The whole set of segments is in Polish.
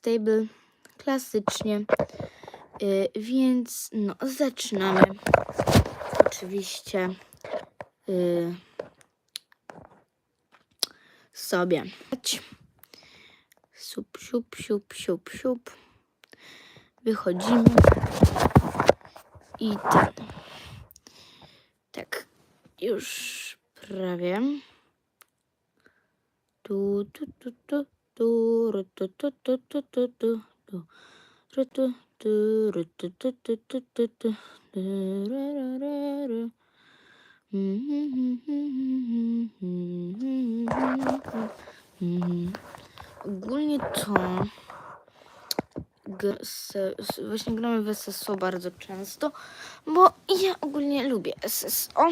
stable klasycznie. Y, więc no, zaczynamy. Oczywiście y, sobie. Sup, siup, siup, siup, siup. Wychodzimy. I ten. Tak, już prawie. Tu, tu, tu, tu, tu, ru, tu, tu, tu, tu, tu, tu, tu. Ru, tu, tu, ru, tu, tu, tu, tu, tu, tu. Ra, ra, ra, ra. Ogólnie to gr- se- właśnie gramy w SSO bardzo często, bo ja ogólnie lubię SSO.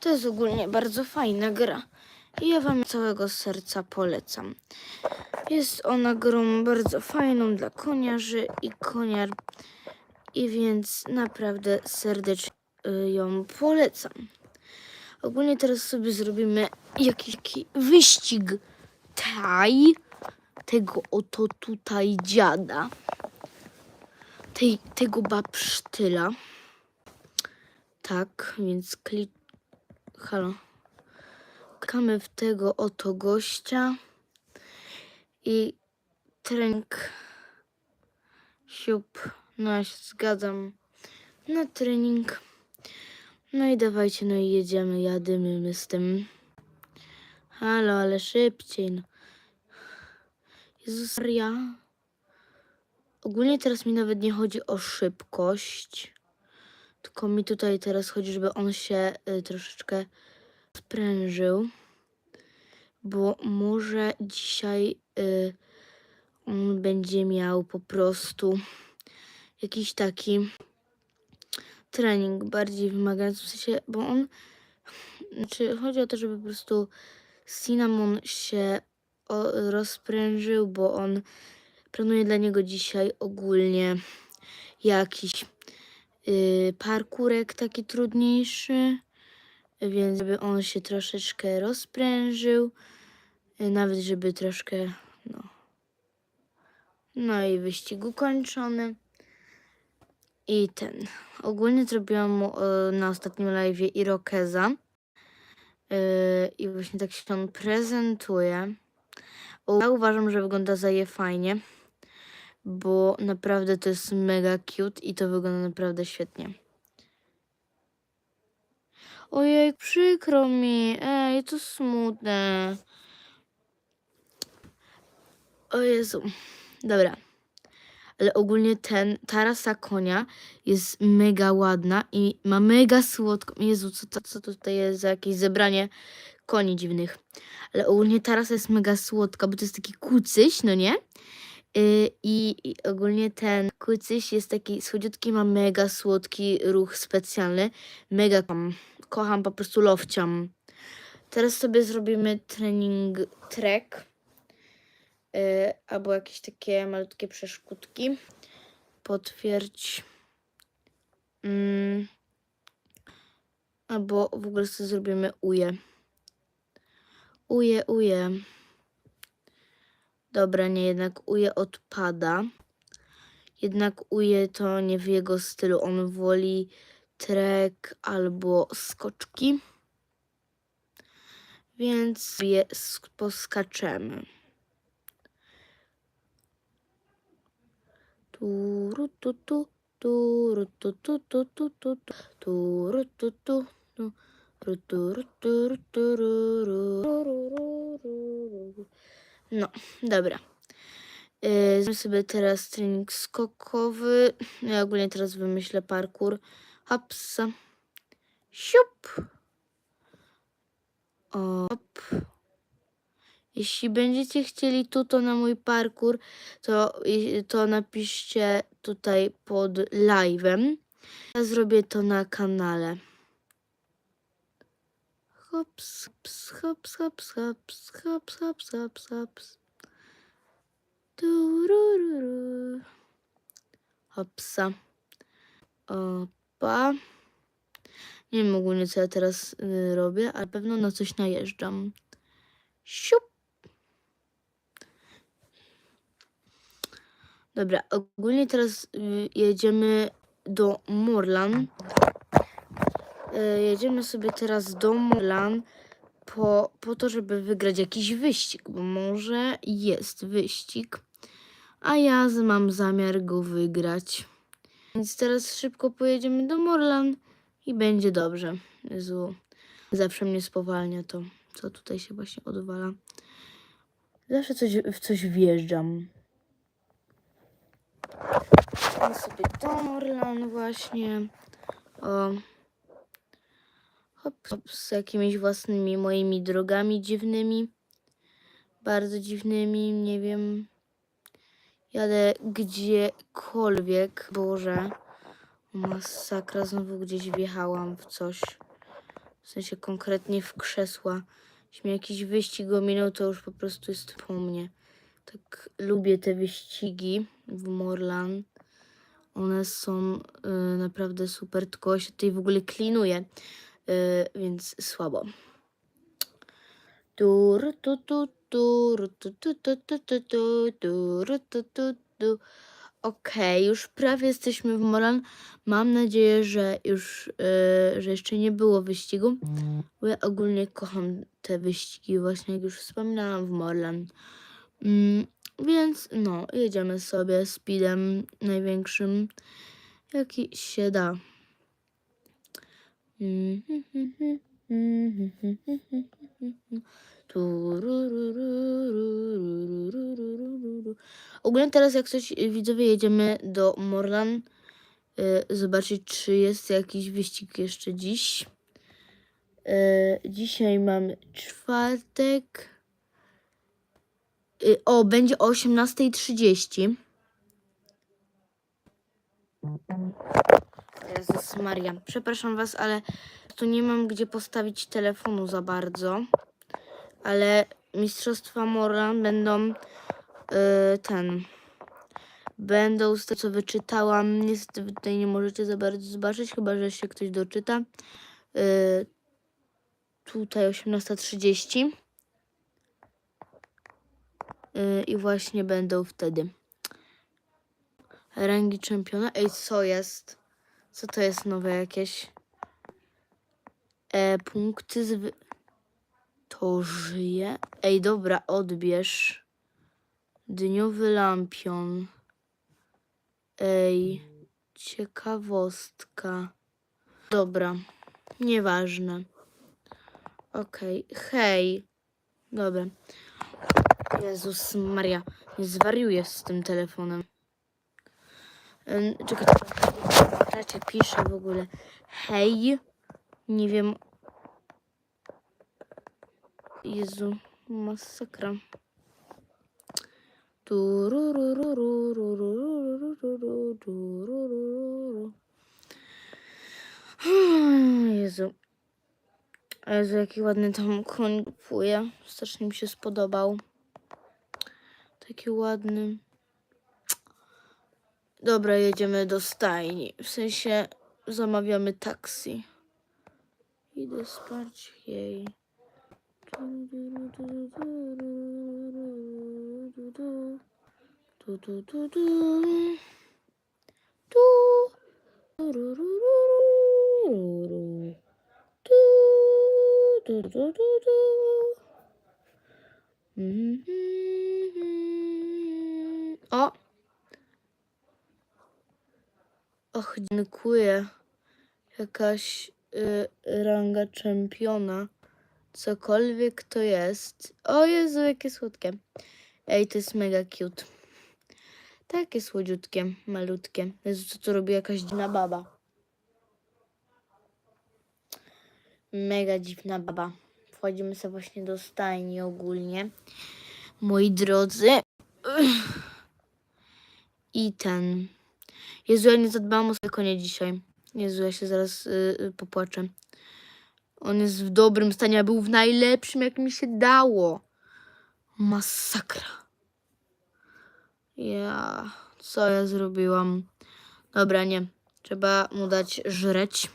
To jest ogólnie bardzo fajna gra i ja wam całego serca polecam. Jest ona grą bardzo fajną dla koniarzy i koniar i więc naprawdę serdecznie y, ją polecam. Ogólnie teraz sobie zrobimy jakiś wyścig taj tego oto tutaj dziada. Tej, tego babsztyla. Tak, więc klik... Halo. Klikamy w tego oto gościa. I trening. Siup. No ja się zgadzam. Na trening. No i dawajcie, no i jedziemy, jadymy my z tym. Halo, ale szybciej. No. Jezus Maria. Ogólnie teraz mi nawet nie chodzi o szybkość. Tylko mi tutaj teraz chodzi, żeby on się y, troszeczkę sprężył. Bo może dzisiaj y, on będzie miał po prostu jakiś taki trening bardziej wymagający, w sensie, bo on, znaczy chodzi o to, żeby po prostu Cinnamon się o, rozprężył, bo on planuje dla niego dzisiaj ogólnie jakiś y, parkurek taki trudniejszy, więc żeby on się troszeczkę rozprężył, y, nawet żeby troszkę, no, no i wyścig ukończony. I ten. Ogólnie zrobiłam mu e, na ostatnim live'ie Irokeza. E, I właśnie tak się on prezentuje. Ja uważam, że wygląda zaje fajnie. Bo naprawdę to jest mega cute i to wygląda naprawdę świetnie. Ojej, przykro mi. Ej, to smutne. O Jezu. Dobra. Ale ogólnie ten, ta rasa konia jest mega ładna i ma mega słodką. Jezu, co, to, co to tutaj jest za jakieś zebranie koni dziwnych. Ale ogólnie ta rasa jest mega słodka, bo to jest taki kucyś, no nie? Yy, I, I ogólnie ten kucyś jest taki słodziutki, ma mega słodki ruch specjalny. Mega kocham, kocham po prostu lowciam. Teraz sobie zrobimy trening trek. Yy, albo jakieś takie malutkie przeszkódki. Potwierdź. Mm. Albo w ogóle sobie zrobimy uje. Uje, uje. Dobra, nie, jednak uje odpada. Jednak uje to nie w jego stylu. On woli trek albo skoczki. Więc je sk- poskaczemy. Turu tu tu turu tu tu tu tu tu tu turu tu tu tu ru tu ru tu ru tu ru ru ru ru ru ru ru. No, dobra. Yy, Zrobimy sobie teraz trening skokowy. Ja ogólnie teraz wymyślę parkour. Hopsa. Siup. Op. Jeśli będziecie chcieli tuto na mój parkour, to, to napiszcie tutaj pod live'em. Ja zrobię to na kanale. Hops, hops, hops, hops, hops, hops, hops, hops, hops. Turururu. Hopsa. Opa. Nie wiem ogólnie co ja teraz y, robię, ale pewno na coś najeżdżam. Siup. Dobra, ogólnie teraz y, jedziemy do Morlan. Y, jedziemy sobie teraz do Morlan po, po to, żeby wygrać jakiś wyścig, bo może jest wyścig, a ja mam zamiar go wygrać. Więc teraz szybko pojedziemy do Morlan i będzie dobrze. Jezu, zawsze mnie spowalnia to, co tutaj się właśnie odwala. Zawsze coś, w coś wjeżdżam. Idę sobie do Morlan właśnie. O. Hop, hop, z jakimiś własnymi moimi drogami dziwnymi. Bardzo dziwnymi, nie wiem. Jadę gdziekolwiek. Boże. Masakra, znowu gdzieś wjechałam w coś. W sensie konkretnie w krzesła. Jeśli mnie jakiś wyścig ominął, to już po prostu jest po mnie. Tak lubię te wyścigi w Morlan. One są y, naprawdę super, tylko się tutaj w ogóle klinuje, więc słabo. Tur, tu, tu, tu, tu, tu, tu, tu, tu, tur, tu, tu, tu. Okej, już prawie jesteśmy w Moran. Mam nadzieję, że już, y, że jeszcze nie było wyścigu, ja ogólnie kocham te wyścigi, właśnie jak już wspominałam w Morlan. Mm, więc no, jedziemy sobie speedem największym, jaki się da. Ogólnie teraz jak coś widzowie jedziemy do Morlan zobaczyć czy jest jakiś wyścig jeszcze dziś. Dzisiaj mamy czwartek. O, będzie o 18.30. Jezus Maria. Przepraszam Was, ale tu nie mam gdzie postawić telefonu za bardzo. Ale Mistrzostwa Morlan będą y, ten. Będą z tego co wyczytałam. Niestety tutaj nie możecie za bardzo zobaczyć, chyba że się ktoś doczyta. Y, tutaj 18.30. Y, I właśnie będą wtedy. Rangi czempiona. Ej, co jest? Co to jest nowe jakieś? E, punkty z... To żyje? Ej, dobra, odbierz. Dniowy lampion. Ej, ciekawostka. Dobra, nieważne. Okej, hej. Dobra. Jezus Maria, nie zwariuję z tym telefonem. Ym, Czekaj, Raczej pisze w ogóle hej. Nie wiem. Jezu, masakra. Jezu. Jezu, jaki ładny tam koń kupuje. Strasznie mi się spodobał. Taki ładny. Dobra, jedziemy do stajni. W sensie zamawiamy taksi. Idę spać jej. O! Och, dziękuję. Jakaś y, ranga czempiona. Cokolwiek to jest. O Jezu, jakie słodkie. Ej, to jest mega cute. Takie słodziutkie, malutkie. Jezu, co tu robi jakaś dziwna baba. Mega dziwna baba. Wchodzimy sobie właśnie do stajni ogólnie. Moi drodzy. I ten. Jezu, ja nie zadbałam o swoje konie dzisiaj. Jezu, ja się zaraz y, y, popłaczę. On jest w dobrym stanie, a był w najlepszym, jak mi się dało. Masakra. Ja, co ja zrobiłam? Dobra, nie. Trzeba mu dać żreć.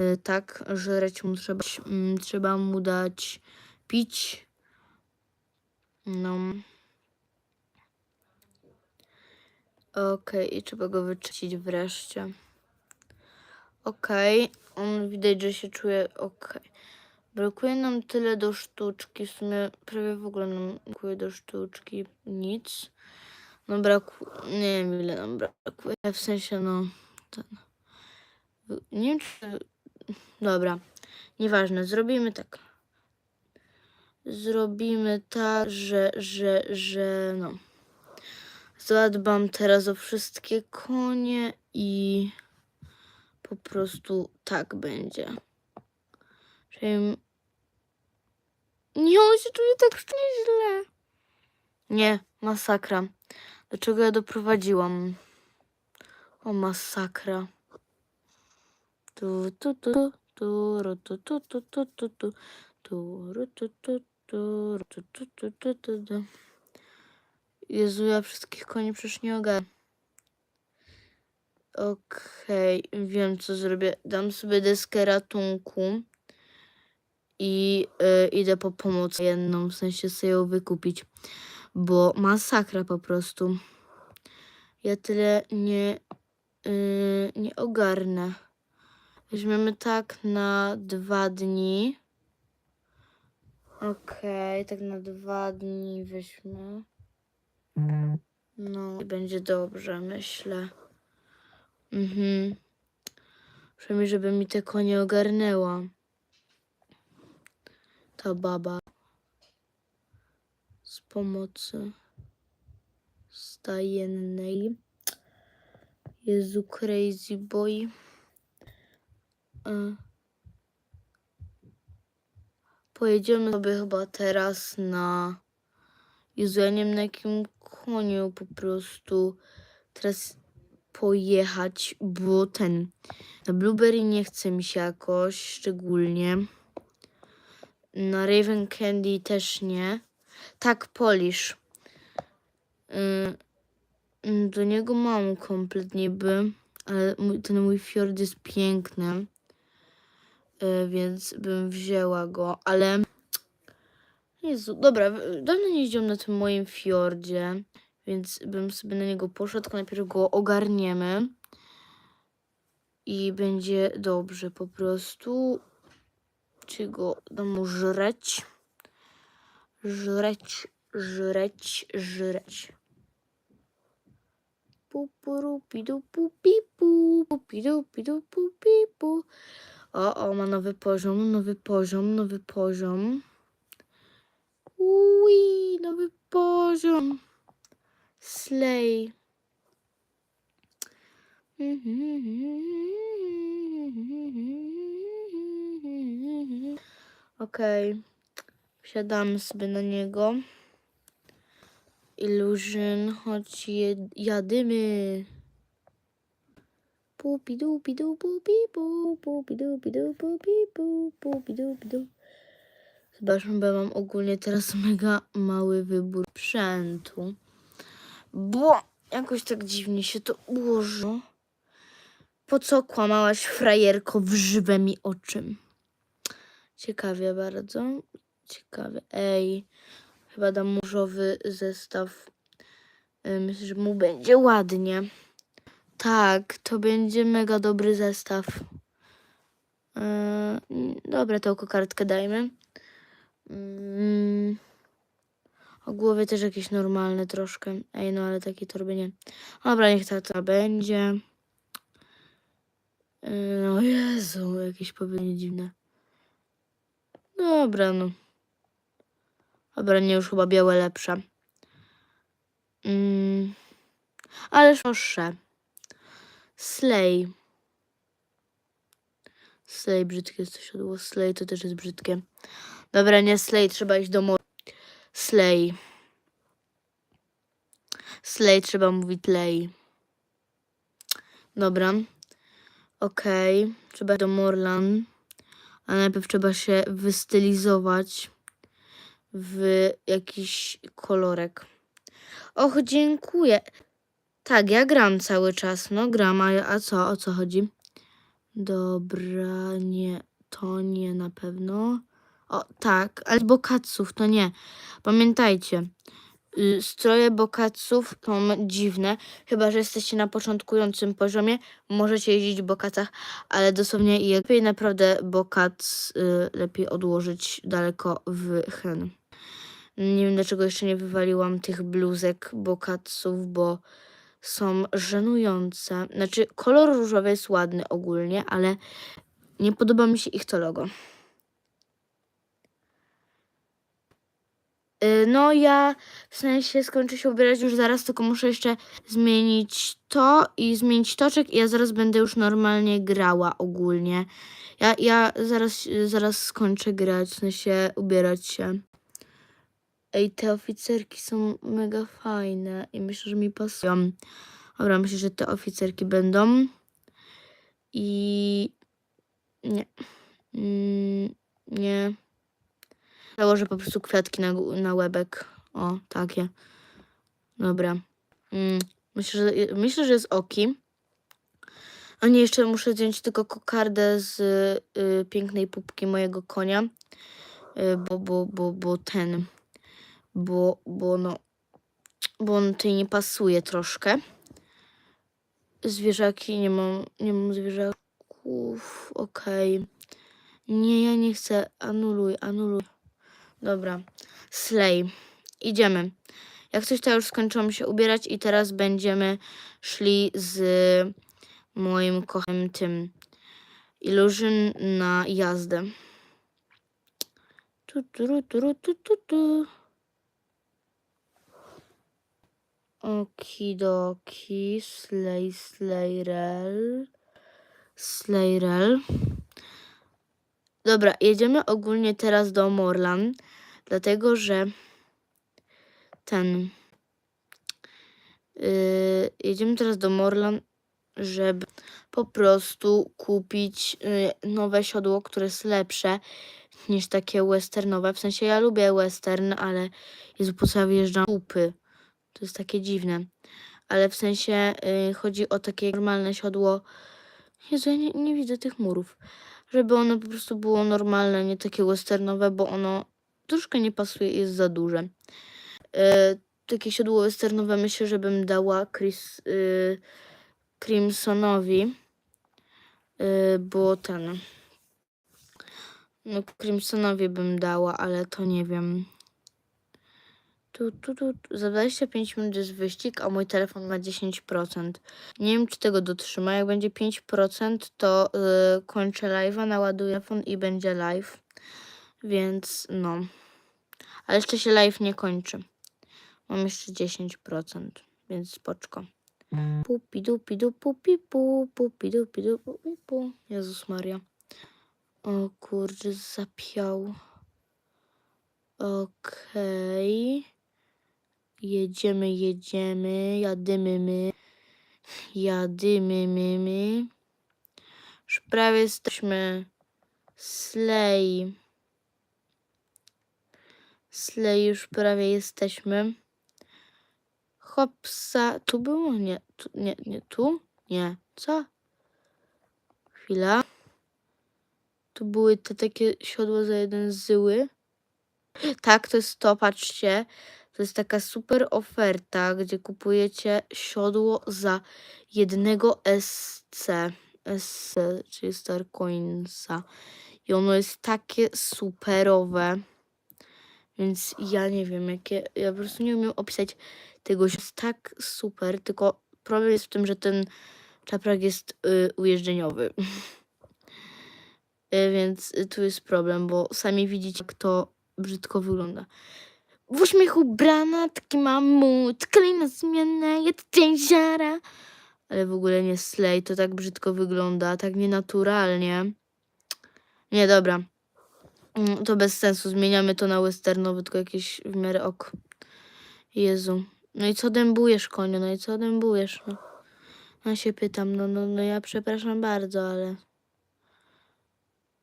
Y, tak, żreć mu trzeba. Mm, trzeba mu dać pić. No. Okej, i trzeba go wyczyścić wreszcie. Okej, on widać, że się czuje okej. Brakuje nam tyle do sztuczki, w sumie prawie w ogóle nam brakuje do sztuczki nic. No brakuje, nie wiem ile nam brakuje, w sensie no, ten. Nie wiem czy, dobra, nieważne, zrobimy tak. Zrobimy tak, że, że, że no. Zadbam teraz o wszystkie konie i po prostu tak będzie. Czyli... Nie, on się czuje tak źle. Nie, masakra. Do czego ja doprowadziłam? O, masakra. Tu, tu, tu, tu, ru, tu, tu, tu, tu, tu, tu, tu, ru, tu, tu, tu, ru, tu, tu, tu, tu, tu, tu. Jezu, ja wszystkich koni przecież nie ogarnę. Okej, wiem co zrobię. Dam sobie deskę ratunku i y, idę po pomoc jedną, w sensie sobie ją wykupić, bo masakra po prostu. Ja tyle nie, y, nie ogarnę. Weźmiemy tak na dwa dni. Okej, tak na dwa dni weźmy. No, i będzie dobrze, myślę. Mhm. Przynajmniej, żeby mi te konie ogarnęła. Ta baba. Z pomocy stajennej. Jezu, crazy boy. E. Pojedziemy sobie chyba teraz na... Jezu, ja nie na jakim koniu po prostu teraz pojechać, bo ten na Blueberry nie chce mi się jakoś szczególnie. Na Raven Candy też nie. Tak, Polish. Yy, do niego mam komplet niby, ale ten mój fiord jest piękny. Yy, więc bym wzięła go, ale Jezu, dobra, dawno nie jeździłam na tym moim fiordzie, więc bym sobie na niego poszła, tylko najpierw go ogarniemy i będzie dobrze po prostu. Czy go dam żreć? Żreć, żreć, żreć. Pupuru, pidu, pupipu, pupidu, pidu, pupipu. O, o, ma nowy poziom, nowy poziom, nowy poziom. Ui, nowy poziom. Slay. Okej. Wsiadamy sobie na niego. Illusion, je, jadymy. Pupidu, pidu, pupipu, pupidu, pidu, pupipu, pupidu, pidu. Zobaczmy, bo mam ogólnie teraz mega mały wybór sprzętu. Bo jakoś tak dziwnie się to ułożyło. Po co kłamałaś frajerko w żywe mi oczy? Ciekawie bardzo. Ciekawie. Ej, chyba dam murzowy zestaw. Y, Myślę, że mu będzie ładnie. Tak, to będzie mega dobry zestaw. Yy, dobra, to kokardkę dajmy. Mm. O głowie też jakieś normalne troszkę. Ej, no ale takiej torby nie. Dobra, niech ta, ta będzie. Yy, O Jezu, jakieś powiedzenie dziwne. Dobra, no. Dobra, nie już chyba białe lepsze. Mm. Ależ proszę. Slay. Slay, brzydkie jest to siodło. Slay to też jest brzydkie. Dobra, nie Slay, trzeba iść do mor... Slay. Slay, trzeba mówić lay. Dobra. Okej, trzeba do Morlan. A najpierw trzeba się wystylizować w jakiś kolorek. Och, dziękuję. Tak, ja gram cały czas. No, gram, a, a co? O co chodzi? Dobra, nie, to nie na pewno. O, tak, albo katsów, to nie. Pamiętajcie, Y, Stroje bokatsów są dziwne, chyba że jesteście na początkującym poziomie, możecie jeździć w bokacach, ale dosłownie lepiej naprawdę bokac y, lepiej odłożyć daleko w hen. Nie wiem dlaczego jeszcze nie wywaliłam tych bluzek bokatsów, bo są żenujące. Znaczy kolor różowy jest ładny ogólnie, ale nie podoba mi się ich to logo. No ja w sensie skończę się ubierać już zaraz, tylko muszę jeszcze zmienić to i zmienić toczek i ja zaraz będę już normalnie grała ogólnie. Ja, ja zaraz, zaraz skończę grać, w sensie ubierać się. Ej, te oficerki są mega fajne i myślę, że mi pasują. Dobra, myślę, że te oficerki będą. I nie. Mm, nie. Założę po prostu kwiatki na, na łebek. O, takie. Dobra. Mm, myślę, że, myślę, że jest oki. A nie, jeszcze muszę zdjąć tylko kokardę z y, pięknej pupki mojego konia. Y, bo, bo, bo, bo ten. Bo, bo no. Bo on tutaj nie pasuje troszkę. Zwierzaki, nie mam, nie mam zwierzaków. Okej. Nie, ja nie chcę. Anuluj, anuluj. Dobra. Slay. Idziemy. Jak coś, to już skończyłam się ubierać i teraz będziemy szli z moim kochanym tym Illusion na jazdę. Tu, tu, tu, tu, tu, tu. Okidoki, slay, slayrel, slayrel. Dobra, jedziemy ogólnie teraz do Morlan, dlatego że ten. Yy, jedziemy teraz do Morlan, żeby po prostu kupić yy, nowe siodło, które jest lepsze niż takie westernowe. W sensie ja lubię western, ale jest po co ja wjeżdżam kupy. To jest takie dziwne. Ale w sensie yy, chodzi o takie normalne siodło. Jezu, ja nie, nie widzę tych murów. Żeby ono po prostu było normalne, nie takie westernowe, bo ono troszkę nie pasuje i jest za duże. Yy, takie siodło westernowe myślę, żebym dała Chris, yy, Crimsonowi, yy, bo ten. No, Crimsonowi bym dała, ale to nie wiem. Tu, tu, tu. Za 25 minut jest wyścig, a mój telefon ma 10%. Nie wiem, czy tego dotrzyma. Jak będzie 5%, to yy, kończę live'a, naładuję telefon i będzie live. Więc no. Ale jeszcze się live nie kończy. Mam jeszcze 10%, więc spoczko. Pupi dupi du pupi pu, pupi dupi du pupi pu. Jezus Maria. O kurczę, zapiał. Okej. Jedziemy, jedziemy, jadymy my. Jadymy my, my. Już prawie jesteśmy. Slay. Slay już prawie jesteśmy. Hopsa. Tu było? Nie. Tu, nie, nie. Tu? Nie. Co? Chwila. Tu były te takie siodła za jeden zyły. Tak, to jest to, patrzcie. To jest taka super oferta, gdzie kupujecie siodło za jednego SC. SC, czyli Starcoinsa. I ono jest takie superowe. Więc ja nie wiem, jakie. Ja po prostu nie umiem opisać tego. Jest tak super, tylko problem jest w tym, że ten czaprak jest y, ujeżdżeniowy. Y, Więc tu jest problem, bo sami widzicie, jak to brzydko wygląda. W uśmiechu brana, taki mamut, kolejna zmiana, jest dzień ziara. Ale w ogóle nie slay, to tak brzydko wygląda, tak nienaturalnie. Nie, dobra. Mm, To bez sensu, zmieniamy to na westernowy, tylko jakieś w miarę ok. Jezu. No i co dębujesz, koniu? No i co dębujesz? No. Ja się pytam, no, no, no ja przepraszam bardzo, ale...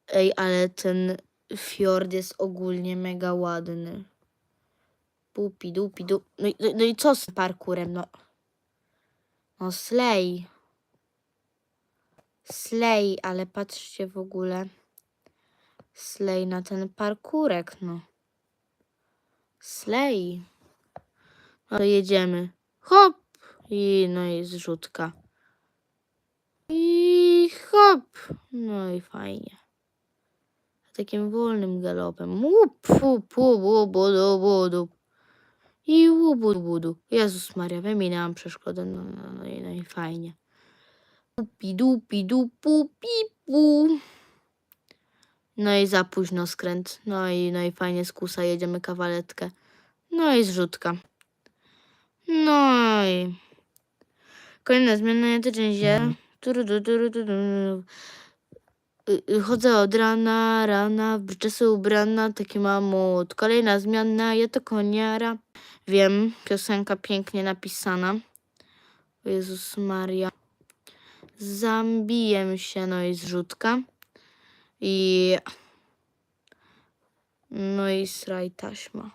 Ej, ale ten fiord jest ogólnie mega ładny. Pupi, dupi, du... No, i- no, no i co z parkurem, no? No slay. Slay, ale patrzcie w ogóle. Slay na ten parkurek, no. Slay. No jedziemy. Hop! I no i zrzutka. I hop! No i fajnie. Takim wolnym galopem. Łup, łup, łup, łup, budu, budu. I łubu, budu. Jezus Maria, wyminęłam przeszkodę. No, no, no, i, no i fajnie. Dupi, dupi, dupu, pipu. No i za późno skręt. No i, no i fajnie z kusa jedziemy kawaletkę. No i zrzutka. No i... Kolejna zmiana, ja tydzień się. Turu, tu, turu, tu, tu. Chodzę od rana, rana, w bryczesy ubrana, taki mamut. Kolejna zmiana, ja to koniara. Wiem, piosenka pięknie napisana. O Jezus Maria. Zambiję się, no i zrzutka. I... No i sraj taśma.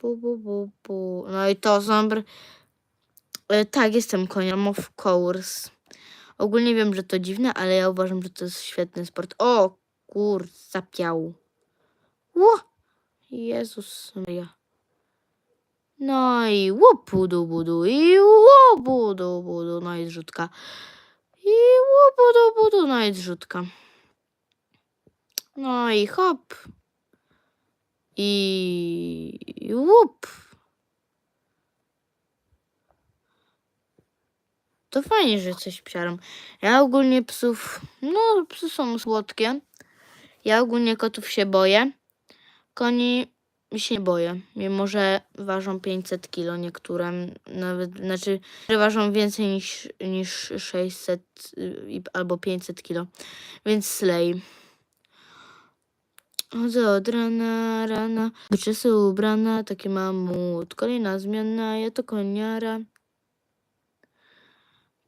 Bu, bu, bu, bu. No i to są... br- E, tak, jestem koniem, of course. Ogólnie wiem, że to dziwne, ale ja uważam, że to jest świetny sport. O, kur, zapiał. Ło! Jezus Maria. No i łup, budu, i łup, budu, no i zrzutka. I łup, budu, budu, no i zrzutka. No i hop. I łup. To fajnie, że coś psiarą. Ja ogólnie psów, no psy są słodkie. Ja ogólnie kotów się boję. Koni się nie boję, mimo że ważą 500 kilo niektóre, nawet, znaczy, że ważą więcej niż, niż 600 y, albo 500 kilo, więc slej. Chodzę od rana, rana, wyczesy ubrana, takie mamut, kolejna zmiana, ja to koniara.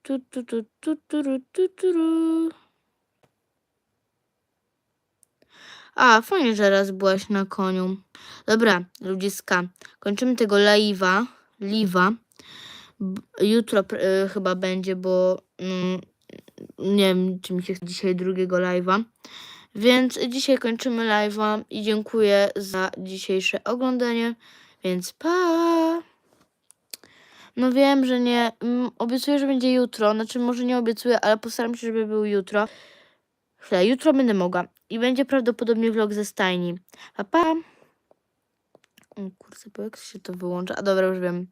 Tu, tu, tu, tu, tu, tu, tu, ru. A, fajnie, że raz byłaś na koniu. Dobra, ludziska, kończymy tego live'a. B- Jutro y, chyba będzie, bo mm, nie wiem, czy mi się chce dzisiaj drugiego live'a. Więc dzisiaj kończymy live'a i dziękuję za dzisiejsze oglądanie. Więc pa! No wiem, że nie. mm, Obiecuję, że będzie jutro. Znaczy, może nie obiecuję, ale postaram się, żeby był jutro. Chwilę, jutro będę mogła. I będzie prawdopodobnie vlog ze stajni. Pa, pa! O kurczę, bo jak się to wyłącza? A dobra, już wiem.